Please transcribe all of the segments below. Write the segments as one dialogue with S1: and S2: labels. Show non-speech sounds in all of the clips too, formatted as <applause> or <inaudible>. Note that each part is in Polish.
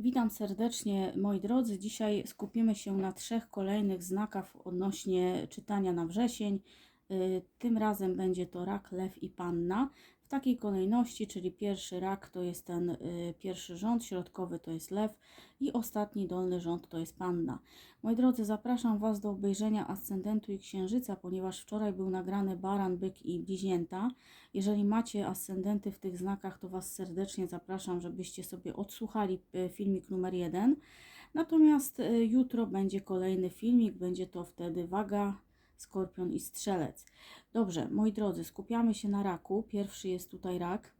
S1: Witam serdecznie moi drodzy. Dzisiaj skupimy się na trzech kolejnych znakach odnośnie czytania na wrzesień. Y, Tym razem będzie to rak, lew i panna. W takiej kolejności, czyli pierwszy rak to jest ten y, pierwszy rząd, środkowy to jest lew i ostatni dolny rząd to jest panna. Moi drodzy, zapraszam Was do obejrzenia ascendentu i księżyca, ponieważ wczoraj był nagrany baran, byk i bliźnięta. Jeżeli macie ascendenty w tych znakach, to Was serdecznie zapraszam, żebyście sobie odsłuchali y, filmik numer jeden. Natomiast y, jutro będzie kolejny filmik, będzie to wtedy waga, skorpion i strzelec. Dobrze, moi drodzy, skupiamy się na raku. Pierwszy jest tutaj rak.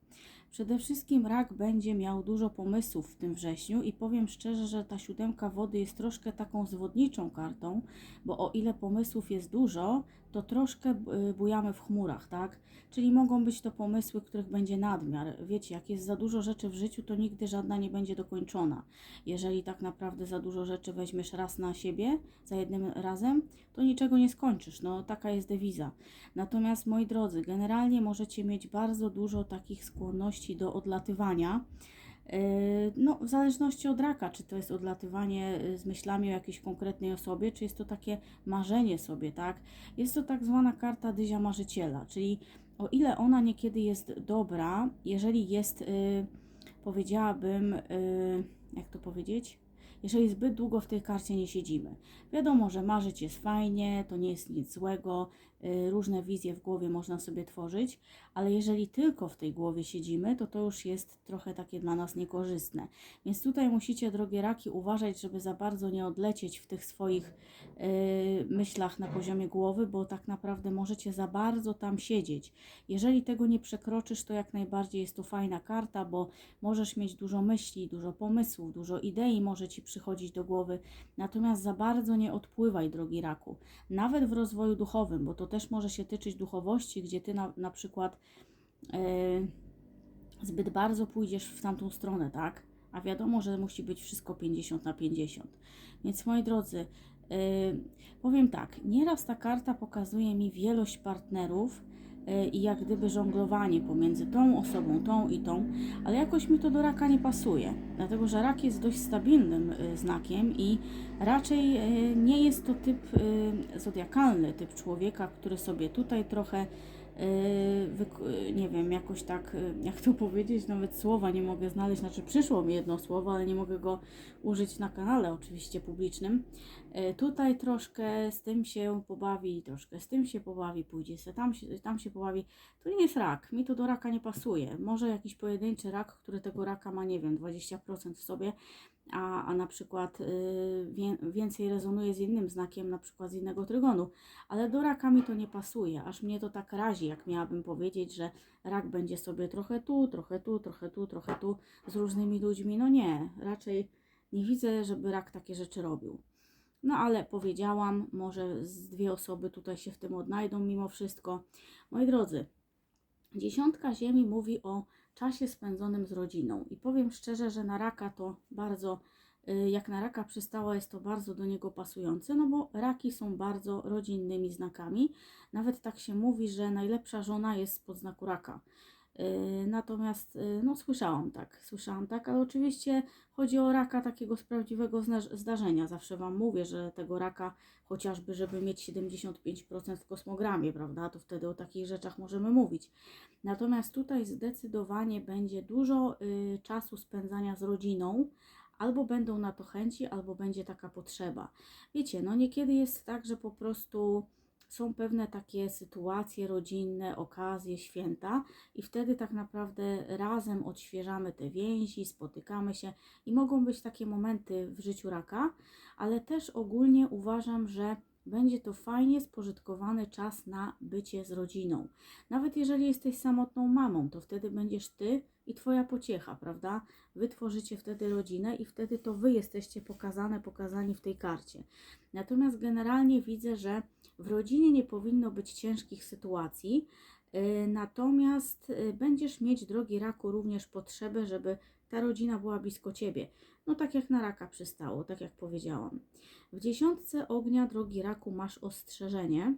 S1: Przede wszystkim rak będzie miał dużo pomysłów w tym wrześniu i powiem szczerze, że ta siódemka wody jest troszkę taką zwodniczą kartą, bo o ile pomysłów jest dużo, to troszkę y, bujamy w chmurach, tak? Czyli mogą być to pomysły, których będzie nadmiar. Wiecie, jak jest za dużo rzeczy w życiu, to nigdy żadna nie będzie dokończona. Jeżeli tak naprawdę za dużo rzeczy weźmiesz raz na siebie, za jednym razem, to niczego nie skończysz. No, taka jest dewiza. Natomiast, moi drodzy, generalnie możecie mieć bardzo dużo takich skłonności do odlatywania. Yy, No, w zależności od raka, czy to jest odlatywanie yy, z myślami o jakiejś konkretnej osobie, czy jest to takie marzenie sobie, tak? Jest to tak zwana karta dyzia marzyciela, czyli o ile ona niekiedy jest dobra, jeżeli jest, yy, powiedziałabym, jak to powiedzieć? Jeżeli zbyt długo w tej karcie nie siedzimy. Wiadomo, że marzyć jest fajnie, to nie jest nic złego, różne wizje w głowie można sobie tworzyć, ale jeżeli tylko w tej głowie siedzimy, to to już jest trochę takie dla nas niekorzystne. Więc tutaj musicie, drogie raki, uważać, żeby za bardzo nie odlecieć w tych swoich y, myślach na poziomie głowy, bo tak naprawdę możecie za bardzo tam siedzieć. Jeżeli tego nie przekroczysz, to jak najbardziej jest to fajna karta, bo możesz mieć dużo myśli, dużo pomysłów, dużo idei może ci przychodzić do głowy, natomiast za bardzo nie odpływaj, drogi raku. Nawet w rozwoju duchowym, bo to też może się tyczyć duchowości, gdzie ty na, na przykład e, zbyt bardzo pójdziesz w tamtą stronę, tak? A wiadomo, że musi być wszystko 50 na 50. Więc moi drodzy, e, powiem tak, nieraz ta karta pokazuje mi wielość partnerów, i jak gdyby żonglowanie pomiędzy tą osobą, tą i tą, ale jakoś mi to do raka nie pasuje, dlatego że rak jest dość stabilnym y, znakiem i raczej y, nie jest to typ zodiakalny, typ człowieka, który sobie tutaj trochę nie wiem, jakoś tak, y, jak to <laughs> powiedzieć, nawet słowa nie mogę znaleźć, znaczy przyszło mi jedno słowo, ale nie mogę go użyć na kanale oczywiście publicznym. Tutaj troszkę z tym się pobawi, troszkę z tym się pobawi, pójdzie se tam się, tam się pobawi. To nie jest rak, mi to do raka nie pasuje. Może jakiś pojedynczy rak, który tego raka ma, nie wiem, 20% w sobie, a, a na przykład y, wię, więcej rezonuje z innym znakiem, na przykład z innego trygonu. Ale do raka mi to nie pasuje, aż mnie to tak razi, jak miałabym powiedzieć, że rak będzie sobie trochę tu, trochę tu, trochę tu, trochę tu z różnymi ludźmi. No nie, raczej nie widzę, żeby rak takie rzeczy robił. No ale powiedziałam, może z dwie osoby tutaj się w tym odnajdą mimo wszystko. Moi drodzy, dziesiątka ziemi mówi o czasie spędzonym z rodziną. I powiem szczerze, że na raka to bardzo, y, jak na raka przystała, jest to bardzo do niego pasujące, no bo raki są bardzo rodzinnymi znakami. Nawet tak się mówi, że najlepsza żona jest spod znaku raka. Y, Natomiast, y, no słyszałam tak, słyszałam tak, ale oczywiście chodzi o raka takiego z prawdziwego zdarzenia. Zawsze Wam mówię, że tego raka, chociażby żeby mieć 75% w kosmogramie, prawda, to wtedy o takich rzeczach możemy mówić. Natomiast tutaj zdecydowanie będzie dużo y, czasu spędzania z rodziną, albo będą na to chęci, albo będzie taka potrzeba. Wiecie, no niekiedy jest tak, że po prostu są pewne takie sytuacje rodzinne, okazje, święta, i wtedy tak naprawdę razem odświeżamy te więzi, spotykamy się i mogą być takie momenty w życiu raka, ale też ogólnie uważam, że będzie to fajnie spożytkowany czas na bycie z rodziną. Nawet jeżeli jesteś samotną mamą, to wtedy będziesz ty i twoja pociecha, prawda? Wy tworzycie wtedy rodzinę i wtedy to wy jesteście pokazane, pokazani w tej karcie. Natomiast generalnie widzę, że w rodzinie nie powinno być ciężkich sytuacji, y, natomiast y, będziesz mieć, drogi raku, również potrzebę, żeby ta rodzina była blisko ciebie. No tak jak na raka przystało, tak jak powiedziałam. W dziesiątce ognia, drogi raku, masz ostrzeżenie,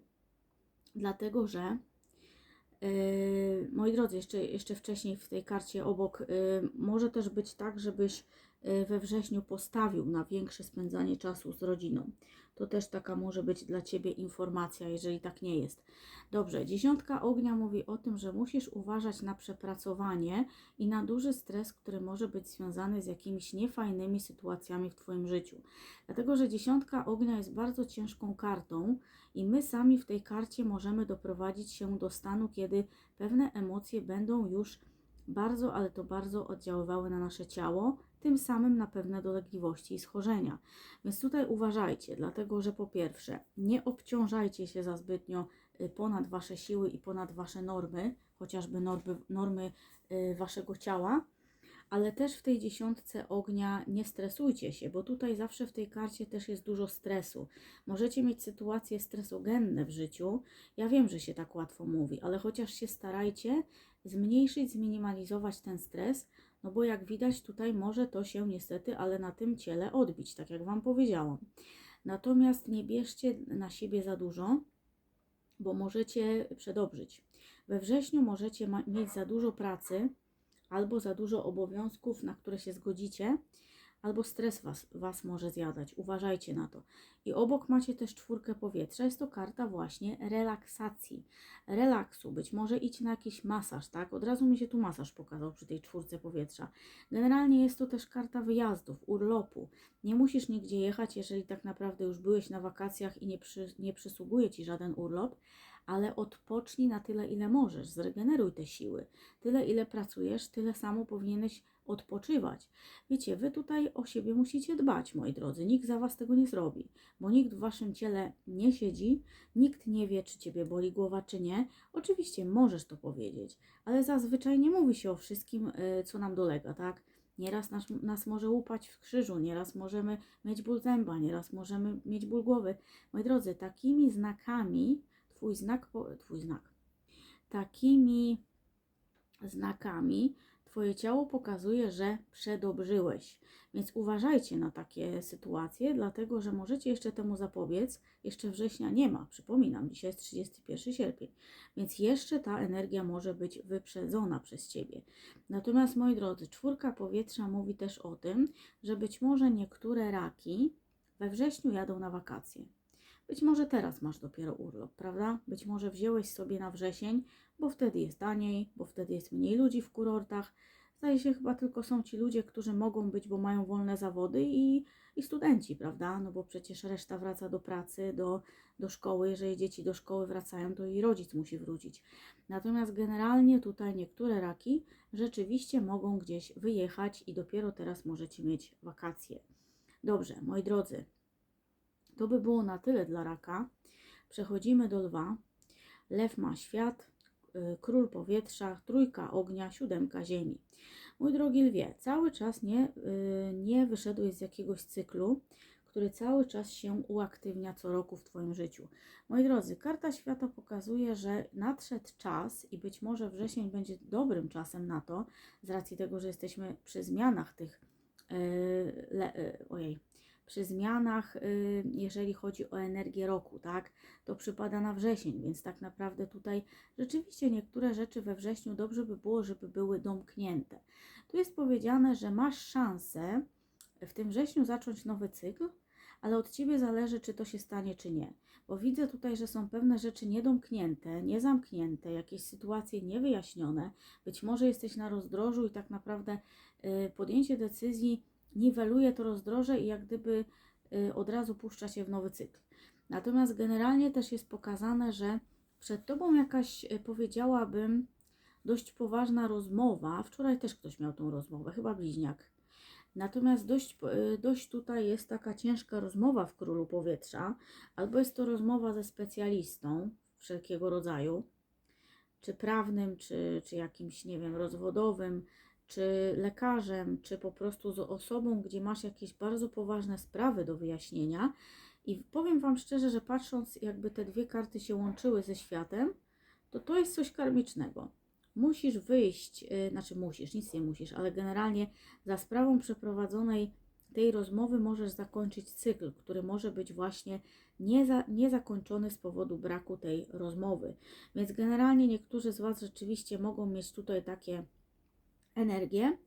S1: dlatego że Yy, moi drodzy, jeszcze, jeszcze wcześniej w tej karcie obok yy, może też być tak, żebyś yy, we wrześniu postawił na większe spędzanie czasu z rodziną. To też taka może być dla Ciebie informacja, jeżeli tak nie jest. Dobrze, dziesiątka ognia mówi o tym, że musisz uważać na przepracowanie i na duży stres, który może być związany z jakimiś niefajnymi sytuacjami w Twoim życiu. Dlatego, że dziesiątka ognia jest bardzo ciężką kartą i my sami w tej karcie możemy doprowadzić się do stanu, kiedy pewne emocje będą już bardzo, ale to bardzo oddziaływały na nasze ciało, tym samym na pewne dolegliwości i schorzenia. Więc tutaj uważajcie, dlatego że po pierwsze, nie obciążajcie się za zbytnio y, ponad wasze siły i ponad wasze normy, chociażby normy, normy y, waszego ciała, ale też w tej dziesiątce ognia nie stresujcie się, bo tutaj zawsze w tej karcie też jest dużo stresu. Możecie mieć sytuacje stresogenne w życiu. Ja wiem, że się tak łatwo mówi, ale chociaż się starajcie zmniejszyć, zminimalizować ten stres, no bo jak widać tutaj może to się niestety, ale na tym ciele odbić, tak jak Wam powiedziałam. Natomiast nie bierzcie na siebie za dużo, bo możecie przedobrzyć. We wrześniu możecie mieć za dużo pracy, albo za dużo obowiązków, na które się zgodzicie, albo stres was, was może zjadać. Uważajcie na to. I obok macie też czwórkę powietrza. Jest to karta właśnie relaksacji, relaksu. Być może idź na jakiś masaż, tak? Od razu mi się tu masaż pokazał przy tej czwórce powietrza. Generalnie jest to też karta wyjazdów, urlopu. Nie musisz nigdzie jechać, jeżeli tak naprawdę już byłeś na wakacjach i nie, przy, nie przysługuje ci żaden urlop, ale odpocznij na tyle, ile możesz, zregeneruj te siły. Tyle, ile pracujesz, tyle samo powinieneś odpoczywać. Wiecie, wy tutaj o siebie musicie dbać, moi drodzy. Nikt za was tego nie zrobi, bo nikt w waszym ciele nie siedzi, nikt nie wie, czy ciebie boli głowa, czy nie. Oczywiście możesz to powiedzieć, ale zazwyczaj nie mówi się o wszystkim, y, co nam dolega, tak? Nieraz nas, nas może łupać w krzyżu, nieraz możemy mieć ból zęba, nieraz możemy mieć ból głowy. Moi drodzy, takimi znakami, twój znak, twój znak, takimi znakami Twoje ciało pokazuje, że przedobrzyłeś. Więc uważajcie na takie sytuacje, dlatego że możecie jeszcze temu zapobiec. Jeszcze września nie ma, przypominam, dzisiaj jest 31 sierpień, więc jeszcze ta energia może być wyprzedzona przez Ciebie. Natomiast, moi drodzy, czwórka powietrza mówi też o tym, że być może niektóre raki we wrześniu jadą na wakacje. Być może teraz masz dopiero urlop, prawda? Być może wziąłeś sobie na wrzesień, bo wtedy jest taniej, bo wtedy jest mniej ludzi w kurortach. Zdaje się, chyba tylko są ci ludzie, którzy mogą być, bo mają wolne zawody i, i studenci, prawda? No bo przecież reszta wraca do pracy, do, do szkoły. Jeżeli dzieci do szkoły wracają, to i rodzic musi wrócić. Natomiast generalnie tutaj niektóre raki rzeczywiście mogą gdzieś wyjechać i dopiero teraz możecie mieć wakacje. Dobrze, moi drodzy, to by było na tyle dla raka. Przechodzimy do lwa. Lew ma świat, y, król powietrza, trójka ognia, siódemka ziemi. Mój drogi lwie, cały czas nie, y, nie wyszedłeś z jakiegoś cyklu, który cały czas się uaktywnia co roku w Twoim życiu. Moi drodzy, karta świata pokazuje, że nadszedł czas i być może wrzesień będzie dobrym czasem na to, z racji tego, że jesteśmy przy zmianach tych, y, le, ojej, przy zmianach, y, jeżeli chodzi o energię roku, tak, to przypada na wrzesień, więc tak naprawdę tutaj rzeczywiście niektóre rzeczy we wrześniu dobrze by było, żeby były domknięte. Tu jest powiedziane, że masz szansę w tym wrześniu zacząć nowy cykl, ale od Ciebie zależy, czy to się stanie, czy nie. Bo widzę tutaj, że są pewne rzeczy niedomknięte, niezamknięte, jakieś sytuacje niewyjaśnione. Być może jesteś na rozdrożu i tak naprawdę y, podjęcie decyzji niweluje to rozdroże i jak gdyby y, od razu puszcza się w nowy cykl. Natomiast generalnie też jest pokazane, że przed Tobą jakaś, y, powiedziałabym, dość poważna rozmowa. Wczoraj też ktoś miał tą rozmowę, chyba bliźniak. Natomiast dość, y, dość tutaj jest taka ciężka rozmowa w Królu Powietrza, albo jest to rozmowa ze specjalistą wszelkiego rodzaju, czy prawnym, czy, czy jakimś, nie wiem, rozwodowym, czy lekarzem, czy po prostu z osobą, gdzie masz jakieś bardzo poważne sprawy do wyjaśnienia. I powiem Wam szczerze, że patrząc, jakby te dwie karty się łączyły ze światem, to to jest coś karmicznego. Musisz wyjść, yy, znaczy musisz, nic nie musisz, ale generalnie za sprawą przeprowadzonej tej rozmowy możesz zakończyć cykl, który może być właśnie nieza, niezakończony z powodu braku tej rozmowy. Więc generalnie niektórzy z Was rzeczywiście mogą mieć tutaj takie energie.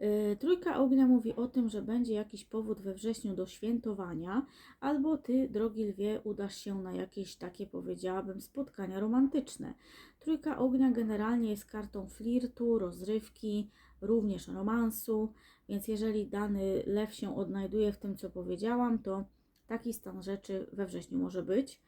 S1: Yy, Trójka ognia mówi o tym, że będzie jakiś powód we wrześniu do świętowania, albo ty, drogi lwie, udasz się na jakieś takie, powiedziałabym, spotkania romantyczne. Trójka ognia generalnie jest kartą flirtu, rozrywki, również romansu, więc jeżeli dany lew się odnajduje w tym, co powiedziałam, to taki stan rzeczy we wrześniu może być.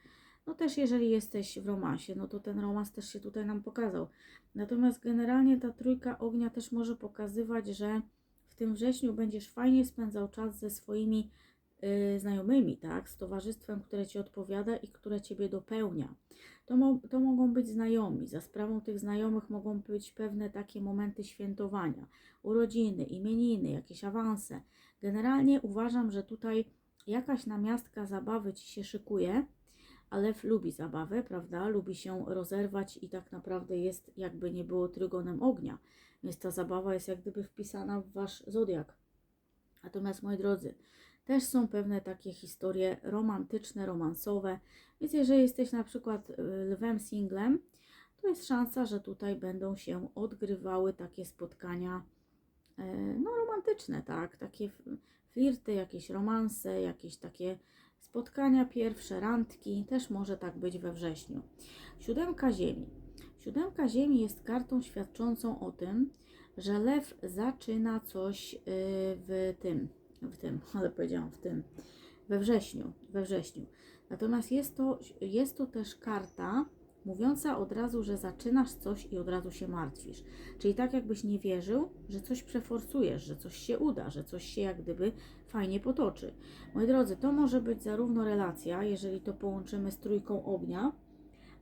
S1: No też jeżeli jesteś w romansie, no to ten romans też się tutaj nam pokazał. Natomiast generalnie ta trójka ognia też może pokazywać, że w tym wrześniu będziesz fajnie spędzał czas ze swoimi y, znajomymi, tak? Z towarzystwem, które ci odpowiada i które ciebie dopełnia. To, mo- to mogą być znajomi. Za sprawą tych znajomych mogą być pewne takie momenty świętowania, urodziny, imieniny, jakieś awanse. Generalnie uważam, że tutaj jakaś namiastka zabawy ci się szykuje lew lubi zabawę, prawda? Lubi się rozerwać i tak naprawdę jest, jakby nie było trygonem ognia. Więc ta zabawa jest jak gdyby wpisana w wasz zodiak. Natomiast moi drodzy, też są pewne takie historie romantyczne, romansowe. Więc jeżeli jesteś na przykład y, lwem singlem, to jest szansa, że tutaj będą się odgrywały takie spotkania e, no romantyczne, tak? Takie flirty, jakieś romanse, jakieś takie spotkania pierwsze, randki, też może tak być we wrześniu. Siódemka Ziemi. Siódemka Ziemi jest kartą świadczącą o tym, że lew zaczyna coś y, w tym, w tym, <laughs> ale powiedziałam w tym, we wrześniu, we wrześniu. Natomiast jest to, jest to też karta mówiąca od razu, że zaczynasz coś i od razu się martwisz. Czyli tak jakbyś nie wierzył, że coś przeforsujesz, że coś się uda, że coś się jak gdyby fajnie potoczy. Moi drodzy, to może być zarówno relacja, jeżeli to połączymy z trójką ognia,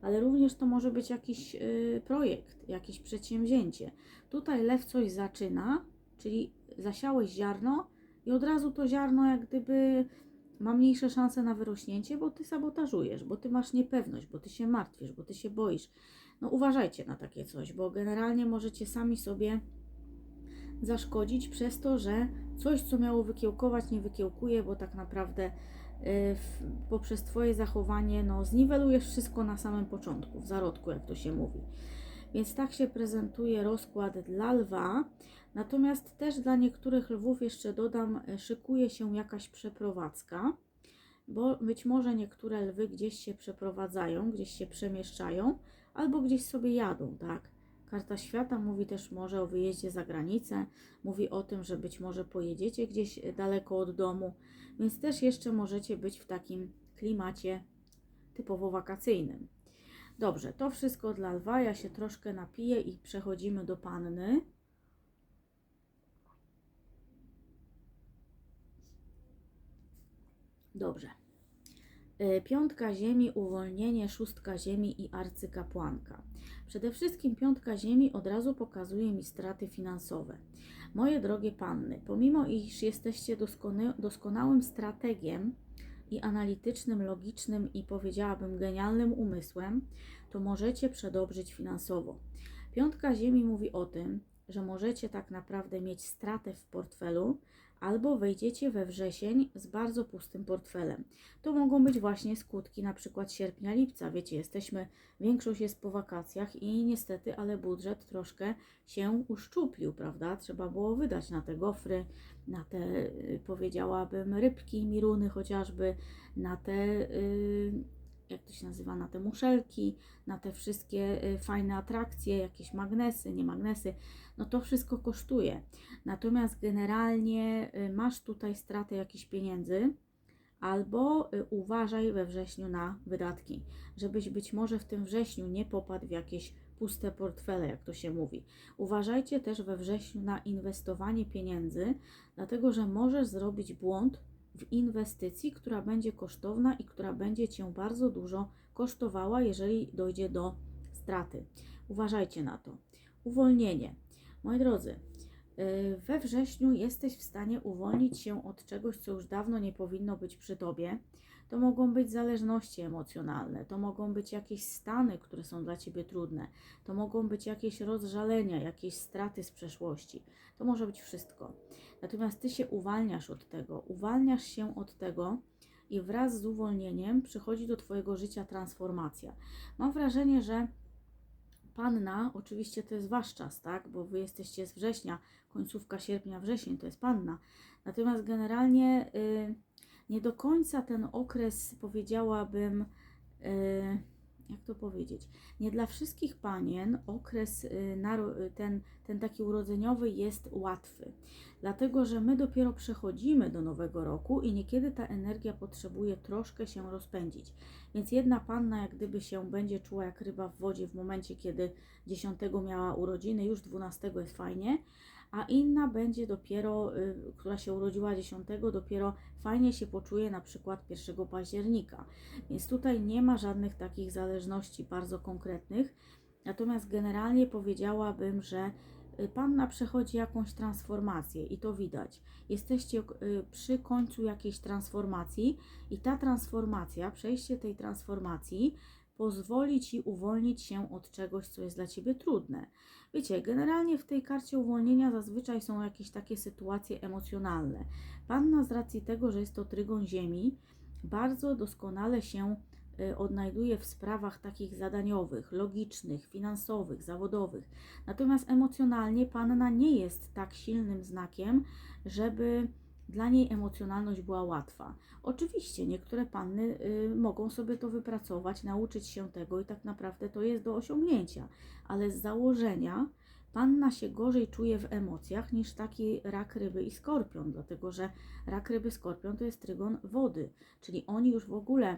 S1: ale również to może być jakiś y, projekt, jakieś przedsięwzięcie. Tutaj lew coś zaczyna, czyli zasiałeś ziarno i od razu to ziarno jak gdyby ma mniejsze szanse na wyrośnięcie, bo ty sabotażujesz, bo ty masz niepewność, bo ty się martwisz, bo ty się boisz. No uważajcie na takie coś, bo generalnie możecie sami sobie zaszkodzić przez to, że coś, co miało wykiełkować, nie wykiełkuje, bo tak naprawdę y, poprzez Twoje zachowanie no, zniwelujesz wszystko na samym początku, w zarodku, jak to się mówi. Więc tak się prezentuje rozkład dla lwa. Natomiast też dla niektórych lwów, jeszcze dodam, y, szykuje się jakaś przeprowadzka, bo być może niektóre lwy gdzieś się przeprowadzają, gdzieś się przemieszczają, albo gdzieś sobie jadą, tak? Karta świata mówi też może o wyjeździe za granicę, mówi o tym, że być może pojedziecie gdzieś daleko od domu, więc też jeszcze możecie być w takim klimacie typowo wakacyjnym. Dobrze, to wszystko dla lwa. Ja się troszkę napiję i przechodzimy do panny. Dobrze. Y, Piątka ziemi, uwolnienie, szóstka ziemi i arcykapłanka. Przede wszystkim piątka ziemi od razu pokazuje mi straty finansowe. Moje drogie panny, pomimo iż jesteście doskona- doskonałym strategiem i analitycznym, logicznym i powiedziałabym genialnym umysłem, to możecie przedobrzyć finansowo. Piątka ziemi mówi o tym, że możecie tak naprawdę mieć stratę w portfelu, albo wejdziecie we wrzesień z bardzo pustym portfelem. To mogą być właśnie skutki na przykład sierpnia, lipca. Wiecie, jesteśmy, większość jest po wakacjach i niestety, ale budżet troszkę się uszczuplił, prawda? Trzeba było wydać na te gofry, na te, y, powiedziałabym, rybki, miruny chociażby, na te, y, jak to się nazywa, na te muszelki, na te wszystkie y, fajne atrakcje, jakieś magnesy, nie magnesy. No to wszystko kosztuje. Natomiast generalnie y, masz tutaj stratę jakichś pieniędzy, albo y, uważaj we wrześniu na wydatki, żebyś być może w tym wrześniu nie popadł w jakieś puste portfele, jak to się mówi. Uważajcie też we wrześniu na inwestowanie pieniędzy, dlatego że możesz zrobić błąd w inwestycji, która będzie kosztowna i która będzie cię bardzo dużo kosztowała, jeżeli dojdzie do straty. Uważajcie na to. Uwolnienie. Moi drodzy, y, we wrześniu jesteś w stanie uwolnić się od czegoś, co już dawno nie powinno być przy tobie. To mogą być zależności emocjonalne, to mogą być jakieś stany, które są dla ciebie trudne, to mogą być jakieś rozżalenia, jakieś straty z przeszłości. To może być wszystko. Natomiast ty się uwalniasz od tego, uwalniasz się od tego i wraz z uwolnieniem przychodzi do twojego życia transformacja. Mam wrażenie, że panna, oczywiście to jest wasz czas, tak? Bo wy jesteście z września, końcówka sierpnia, wrzesień to jest panna. Natomiast generalnie y, nie do końca ten okres powiedziałabym, y, jak to powiedzieć, nie dla wszystkich panien okres y, y, ten, ten taki urodzeniowy jest łatwy. Dlatego, że my dopiero przechodzimy do nowego roku i niekiedy ta energia potrzebuje troszkę się rozpędzić. Więc jedna panna jak gdyby się będzie czuła jak ryba w wodzie w momencie, kiedy 10 miała urodziny, już 12 jest fajnie, a inna będzie dopiero, y, która się urodziła 10, dopiero fajnie się poczuje na przykład 1 października. Więc tutaj nie ma żadnych takich zależności bardzo konkretnych. Natomiast generalnie powiedziałabym, że y, panna przechodzi jakąś transformację i to widać. Jesteście y, przy końcu jakiejś transformacji i ta transformacja, przejście tej transformacji pozwoli ci uwolnić się od czegoś, co jest dla ciebie trudne. Wiecie, generalnie w tej karcie uwolnienia zazwyczaj są jakieś takie sytuacje emocjonalne. Panna z racji tego, że jest to trygon ziemi, bardzo doskonale się y, odnajduje w sprawach takich zadaniowych, logicznych, finansowych, zawodowych. Natomiast emocjonalnie panna nie jest tak silnym znakiem, żeby dla niej emocjonalność była łatwa. Oczywiście niektóre panny y, mogą sobie to wypracować, nauczyć się tego i tak naprawdę to jest do osiągnięcia, ale z założenia panna się gorzej czuje w emocjach niż taki rak ryby i skorpion, dlatego że rak ryby, skorpion to jest trygon wody, czyli oni już w ogóle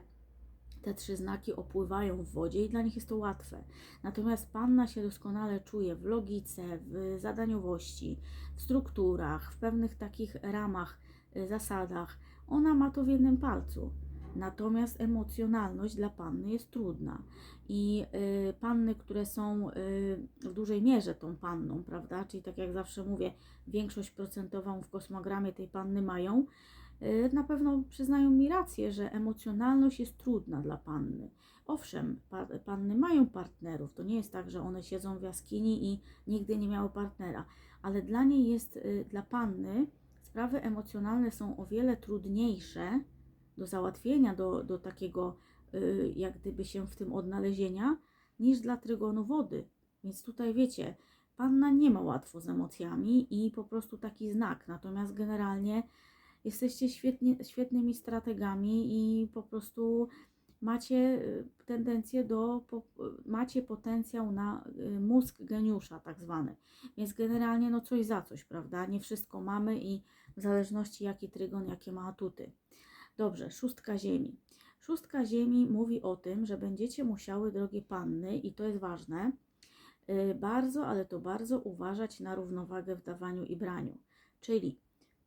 S1: te trzy znaki opływają w wodzie i dla nich jest to łatwe. Natomiast panna się doskonale czuje w logice, w zadaniowości, w strukturach, w pewnych takich ramach, y, zasadach. Ona ma to w jednym palcu. Natomiast emocjonalność dla panny jest trudna. I y, panny, które są y, w dużej mierze tą panną, prawda? Czyli tak jak zawsze mówię, większość procentową w kosmogramie tej panny mają, na pewno przyznają mi rację, że emocjonalność jest trudna dla panny. Owszem, pa, panny mają partnerów, to nie jest tak, że one siedzą w jaskini i nigdy nie miały partnera, ale dla niej jest, y, dla panny, sprawy emocjonalne są o wiele trudniejsze do załatwienia, do, do takiego, y, jak gdyby się w tym odnalezienia, niż dla trygonu wody. Więc tutaj wiecie, panna nie ma łatwo z emocjami i po prostu taki znak. Natomiast generalnie jesteście świetnie, świetnymi strategami i po prostu macie y, tendencję do, po, macie potencjał na y, mózg geniusza tak zwany. Więc generalnie no coś za coś, prawda? Nie wszystko mamy i w zależności jaki trygon, jakie ma atuty. Dobrze, szóstka ziemi. Szóstka ziemi mówi o tym, że będziecie musiały, drogie panny, i to jest ważne, y, bardzo, ale to bardzo uważać na równowagę w dawaniu i braniu. Czyli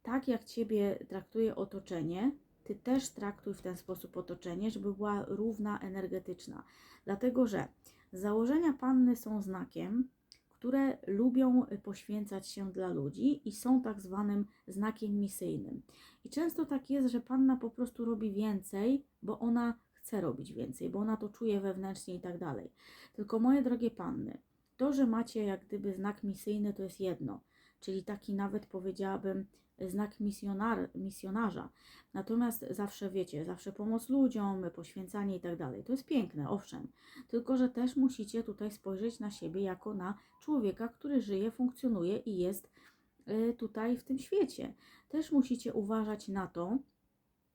S1: tak jak Ciebie traktuje otoczenie, Ty też traktuj w ten sposób otoczenie, żeby była równa energetyczna. Dlatego, że założenia panny są znakiem, które lubią poświęcać się dla ludzi i są tak zwanym znakiem misyjnym. I często tak jest, że panna po prostu robi więcej, bo ona chce robić więcej, bo ona to czuje wewnętrznie i tak dalej. Tylko moje drogie panny, to, że macie jak gdyby znak misyjny, to jest jedno, czyli taki nawet powiedziałabym znak misjonar, misjonarza. Natomiast zawsze wiecie, zawsze pomoc ludziom, poświęcanie i tak dalej. To jest piękne, owszem. Tylko, że też musicie tutaj spojrzeć na siebie jako na człowieka, który żyje, funkcjonuje i jest y, tutaj w tym świecie. Też musicie uważać na to,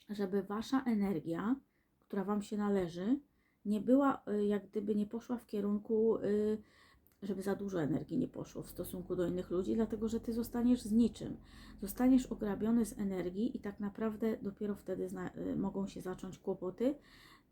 S1: żeby wasza energia, która wam się należy, nie była, y, jak gdyby nie poszła w kierunku y, żeby za dużo energii nie poszło w stosunku do innych ludzi, dlatego że ty zostaniesz z niczym. Zostaniesz ograbiony z energii i tak naprawdę dopiero wtedy y, mogą się zacząć kłopoty.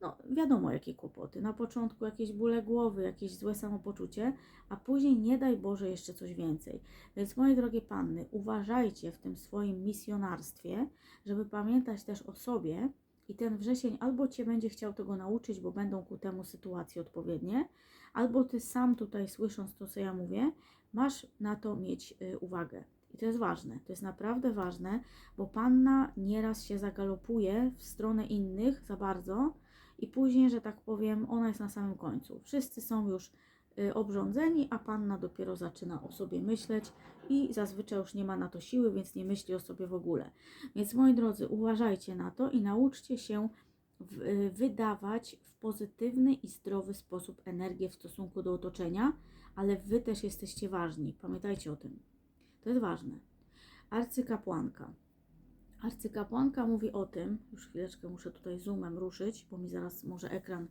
S1: No, wiadomo jakie kłopoty. Na początku jakieś bóle głowy, jakieś złe samopoczucie, a później nie daj Boże jeszcze coś więcej. Więc moje drogie panny, uważajcie w tym swoim misjonarstwie, żeby pamiętać też o sobie, i ten wrzesień albo cię będzie chciał tego nauczyć, bo będą ku temu sytuacje odpowiednie, albo ty sam tutaj słysząc to, co ja mówię, masz na to mieć y, uwagę. I to jest ważne, to jest naprawdę ważne, bo panna nieraz się zagalopuje w stronę innych za bardzo i później, że tak powiem, ona jest na samym końcu. Wszyscy są już y, obrządzeni, a panna dopiero zaczyna o sobie myśleć i zazwyczaj już nie ma na to siły, więc nie myśli o sobie w ogóle. Więc moi drodzy, uważajcie na to i nauczcie się wydawać w pozytywny i zdrowy sposób energię w stosunku do otoczenia, ale wy też jesteście ważni. Pamiętajcie o tym. To jest ważne. Arcykapłanka. Arcykapłanka mówi o tym, już chwileczkę muszę tutaj zoomem ruszyć, bo mi zaraz może ekran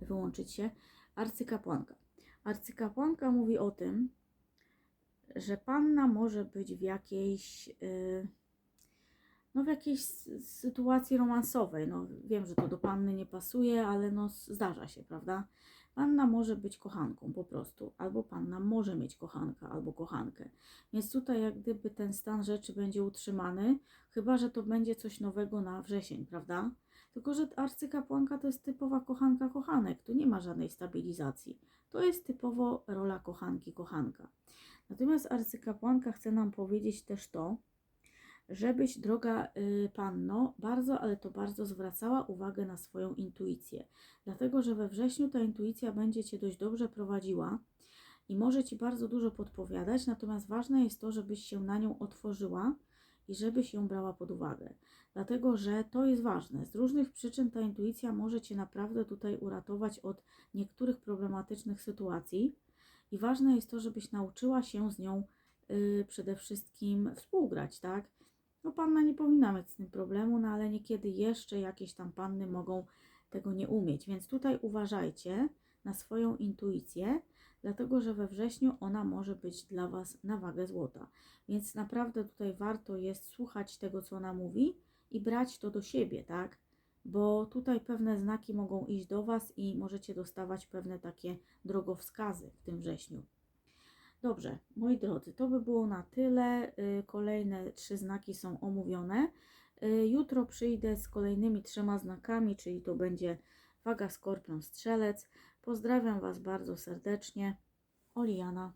S1: wyłączyć się. Arcykapłanka. Arcykapłanka mówi o tym, że panna może być w jakiejś, yy, no w jakiejś sytuacji romansowej. No wiem, że to do panny nie pasuje, ale no zdarza się, prawda? Panna może być kochanką po prostu, albo panna może mieć kochanka albo kochankę. Więc tutaj jak gdyby ten stan rzeczy będzie utrzymany, chyba że to będzie coś nowego na wrzesień, prawda? Tylko, że arcykapłanka to jest typowa kochanka kochanek, tu nie ma żadnej stabilizacji. To jest typowo rola kochanki kochanka. Natomiast arcykapłanka chce nam powiedzieć też to, żebyś, droga y, panno, bardzo, ale to bardzo zwracała uwagę na swoją intuicję. Dlatego, że we wrześniu ta intuicja będzie cię dość dobrze prowadziła i może ci bardzo dużo podpowiadać, natomiast ważne jest to, żebyś się na nią otworzyła i żebyś ją brała pod uwagę. Dlatego, że to jest ważne. Z różnych przyczyn ta intuicja może cię naprawdę tutaj uratować od niektórych problematycznych sytuacji. I ważne jest to, żebyś nauczyła się z nią y, przede wszystkim współgrać, tak? No panna nie powinna mieć z tym problemu, no ale niekiedy jeszcze jakieś tam panny mogą tego nie umieć. Więc tutaj uważajcie na swoją intuicję, dlatego że we wrześniu ona może być dla Was na wagę złota. Więc naprawdę tutaj warto jest słuchać tego, co ona mówi i brać to do siebie, tak? Bo tutaj pewne znaki mogą iść do Was i możecie dostawać pewne takie drogowskazy w tym wrześniu. Dobrze, moi drodzy, to by było na tyle. Y, Kolejne trzy znaki są omówione. Y, Jutro przyjdę z kolejnymi trzema znakami, czyli to będzie waga, skorpion, strzelec. Pozdrawiam Was bardzo serdecznie. Oliana.